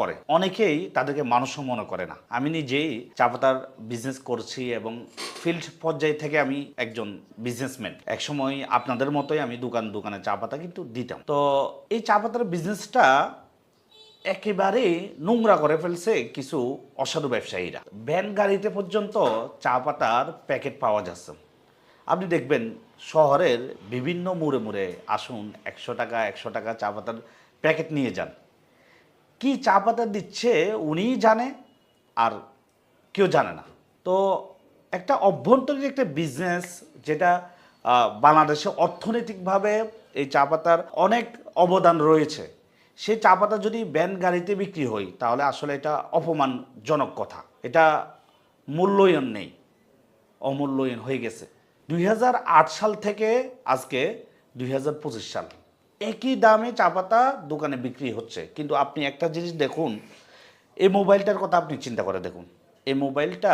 করে। অনেকেই তাদেরকে মানুষও মনে করে না। আমি নিজেই চা পাতার বিজনেস করছি এবং ফিল্ড পর্যায় থেকে আমি একজন বিজনেসম্যান একসময় আপনাদের মতোই আমি দোকান দোকানে চা পাতা কিন্তু দিতাম। তো এই চা পাতার বিজনেসটা একেবারে নোংরা করে ফেলছে কিছু অসাধু ব্যবসায়ীরা। ভ্যান গাড়িতে পর্যন্ত চা পাতার প্যাকেট পাওয়া যাচ্ছে। আপনি দেখবেন শহরের বিভিন্ন মুড়ে মুড়ে আসুন, একশো টাকা একশো টাকা চা পাতার প্যাকেট নিয়ে যান। কি চা পাতা দিচ্ছে উনিই জানে আর কেউ জানে না। তো একটা অভ্যন্তরীণ একটা বিজনেস যেটা বাংলাদেশে অর্থনৈতিকভাবে এই চা পাতার অনেক অবদান রয়েছে। সেই চা পাতা যদি ব্যান গাড়িতে বিক্রি হয়, তাহলে আসলে এটা অপমানজনক কথা। এটা মূল্যায়ন নেই, অমূল্যায়ন হয়ে গেছে। দুই হাজার আট সাল থেকে আজকে দুই হাজার পঁচিশ সাল। একই দামে চা পাতা দোকানে বিক্রি হচ্ছে। কিন্তু আপনি একটা জিনিস দেখুন, এই মোবাইলটার কথা আপনি চিন্তা করে দেখুন। এই মোবাইলটা